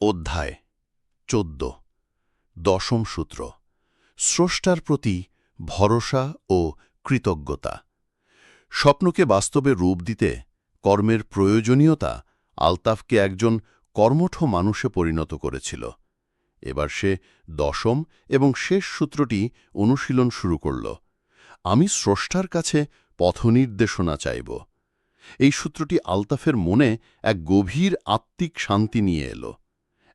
অধ্যায় চোদ্দ, দশম সূত্র। স্রষ্টার প্রতি ভরসা ও কৃতজ্ঞতা। স্বপ্নকে বাস্তবে রূপ দিতে কর্মের প্রয়োজনীয়তা আলতাফকে একজন কর্মঠ মানুষে পরিণত করেছিল। এবার সে দশম এবং শেষ সূত্রটি অনুশীলন শুরু করল। আমি স্রষ্টার কাছে পথনির্দেশনা চাইব। এই সূত্রটি আলতাফের মনে এক গভীর আত্মিক শান্তি নিয়ে এলো।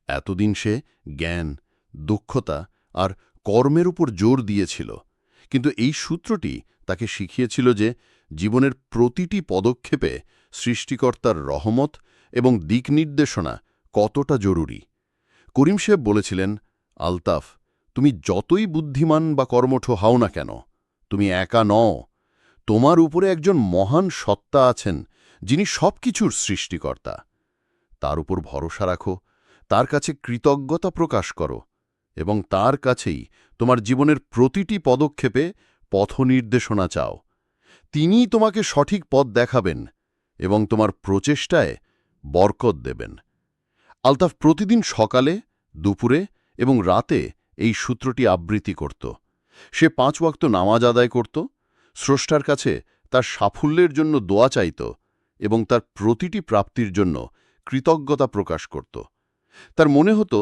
এতদিন সে জ্ঞান, দক্ষতা আর কর্মের উপর জোর দিয়েছিল। কিন্তু এই সূত্রটি তাকে শিখিয়েছিল যে জীবনের প্রতিটি পদক্ষেপে সৃষ্টিকর্তার রহমত এবং দিক নির্দেশনা কতটা জরুরি। করিম সাহেব বলেছিলেন, আলতাফ, তুমি যতই বুদ্ধিমান বা কর্মঠ হও না কেন, তুমি একা নও। তোমার উপরে একজন মহান সত্তা আছেন যিনি সব কিছুর সৃষ্টিকর্তা। তার উপর ভরসা রাখো তার কাছে কৃতজ্ঞতা প্রকাশ করো এবং তার কাছেই তোমার জীবনের প্রতিটি পদক্ষেপে পথনির্দেশনা চাও। তিনিই তোমাকে সঠিক পথ দেখাবেন এবং তোমার প্রচেষ্টায় বরকত দেবেন। আলতাফ প্রতিদিন সকালে, দুপুরে এবং রাতে এই সূত্রটি আবৃত্তি করত। সে পাঁচ ওয়াক্ত নামাজ আদায় করত, স্রষ্টার কাছে তার সাফল্যের জন্য দোয়া চাইত এবং তার প্রতিটি প্রাপ্তির জন্য কৃতজ্ঞতা প্রকাশ করত। তার মনে হতো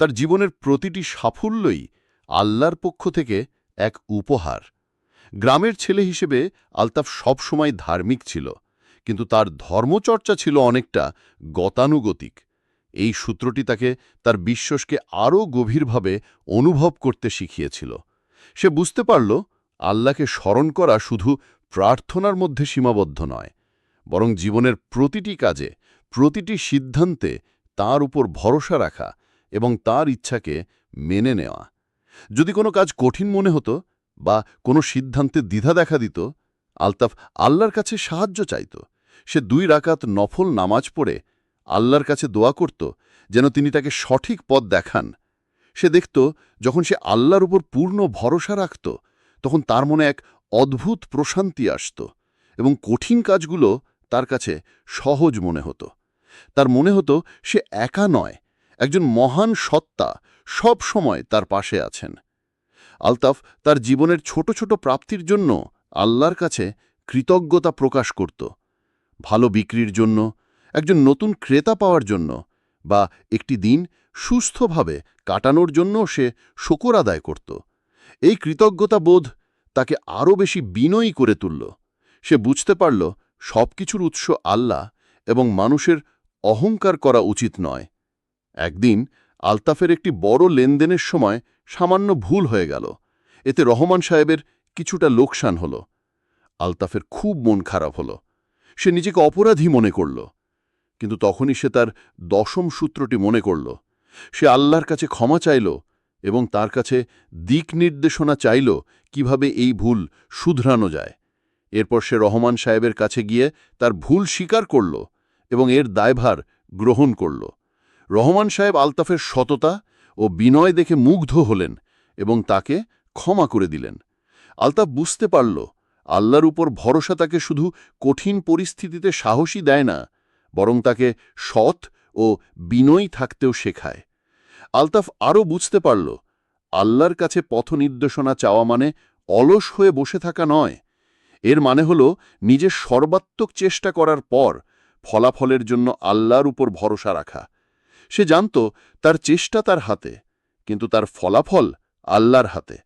তার জীবনের প্রতিটি সাফল্যই আল্লাহর পক্ষ থেকে এক উপহার। গ্রামের ছেলে হিসেবে আলতাফ সবসময় ধার্মিক ছিল, কিন্তু তার ধর্মচর্চা ছিল অনেকটা গতানুগতিক। এই সূত্রটি তাকে তার বিশ্বাসকে আরও গভীরভাবে অনুভব করতে শিখিয়েছিল। সে বুঝতে পারল, আল্লাহকে স্মরণ করা শুধু প্রার্থনার মধ্যে সীমাবদ্ধ নয়, বরং জীবনের প্রতিটি কাজে, প্রতিটি সিদ্ধান্তে তার উপর ভরসা রাখা এবং তার ইচ্ছাকে মেনে নেওয়া। যদি কোনো কাজ কঠিন মনে হতো বা কোনো সিদ্ধান্তে দ্বিধা দেখা দিত, আলতাফ আল্লাহর কাছে সাহায্য চাইত। সে দুই রাকাত নফল নামাজ পড়ে আল্লাহর কাছে দোয়া করত যেন তিনি তাকে সঠিক পথ দেখান। সে দেখত যখন সে আল্লাহর উপর পূর্ণ ভরসা রাখত, তখন তার মনে এক অদ্ভুত প্রশান্তি আসত এবং কঠিন কাজগুলো তার কাছে সহজ মনে হতো। তার মনে হতো সে একা নয়, একজন মহান সত্তা সব সময় তার পাশে আছেন। আলতাফ তার জীবনের ছোট ছোট প্রাপ্তির জন্য আল্লাহর কাছে কৃতজ্ঞতা প্রকাশ করত। ভালো বিক্রির জন্য, একজন নতুন ক্রেতা পাওয়ার জন্য বা একটি দিন সুস্থভাবে কাটানোর জন্য সে শকর আদায় করত। এই কৃতজ্ঞতা বোধ তাকে আরও বেশি বিনয়ী করে তুলল। সে বুঝতে পারল সব কিছুর উৎস আল্লাহ এবং মানুষের অহংকার করা উচিত নয়। একদিন আলতাফের একটি বড় লেনদেনের সময় সামান্য ভুল হয়ে গেল। এতে রহমান সাহেবের কিছুটা লোকসান হল। আলতাফের খুব মন খারাপ হল। সে নিজেকে অপরাধী মনে করল। কিন্তু তখনই সে তার দশম সূত্রটি মনে করল। সে আল্লাহর কাছে ক্ষমা চাইল এবং তার কাছে দিক নির্দেশনা চাইল কীভাবে এই ভুল শুধরানো যায়। এরপর সে রহমান সাহেবের কাছে গিয়ে তার ভুল স্বীকার করল। এবং এর দায়ভার গ্রহণ করল। রহমান সাহেব আলতাফের সততা ও বিনয় দেখে মুগ্ধ হলেন এবং তাকে ক্ষমা করে দিলেন। আলতাফ বুঝতে পারল, আল্লাহর উপর ভরসা তাকে শুধু কঠিন পরিস্থিতিতে সাহসী দেয় না, বরং তাকে সৎ ও বিনয়ী থাকতেও শেখায়। আলতাফ আরও বুঝতে পারল, আল্লাহর কাছে পথ নির্দেশনা চাওয়া মানে অলস হয়ে বসে থাকা নয়। এর মানে হল নিজের সর্বাত্মক চেষ্টা করার পর ফলাফলের জন্য আল্লাহর উপর ভরসা রাখা। সে জানত তার চেষ্টা তার হাতে, কিন্তু তার ফলাফল আল্লাহর হাতে।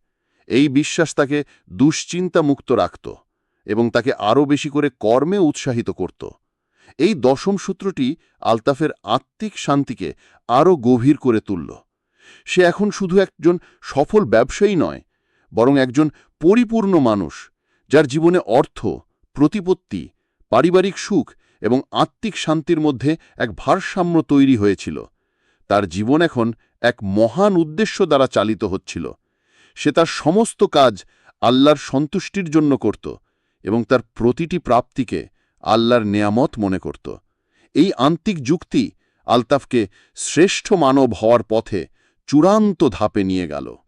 এই বিশ্বাস তাকে দুশ্চিন্তা মুক্ত রাখত এবং তাকে আরও বেশি করে কর্মে উৎসাহিত করত। এই দশম সূত্রটি আলতাফের আত্মিক শান্তিকে আরও গভীর করে তুলল। সে এখন শুধু একজন সফল ব্যবসায়ী নয়, বরং একজন পরিপূর্ণ মানুষ, যার জীবনে অর্থ, প্রতিপত্তি, পারিবারিক সুখ এবং আত্মিক শান্তির মধ্যে এক ভারসাম্য তৈরি হয়েছিল। তার জীবন এখন এক মহান উদ্দেশ্য দ্বারা চালিত হচ্ছিল। সে তার সমস্ত কাজ আল্লাহর সন্তুষ্টির জন্য করত এবং তার প্রতিটি প্রাপ্তিকে আল্লাহর নেয়ামত মনে করত। এই আন্তিক যুক্তি আলতাফকে শ্রেষ্ঠ মানব হওয়ার পথে চূড়ান্ত ধাপে নিয়ে গেল।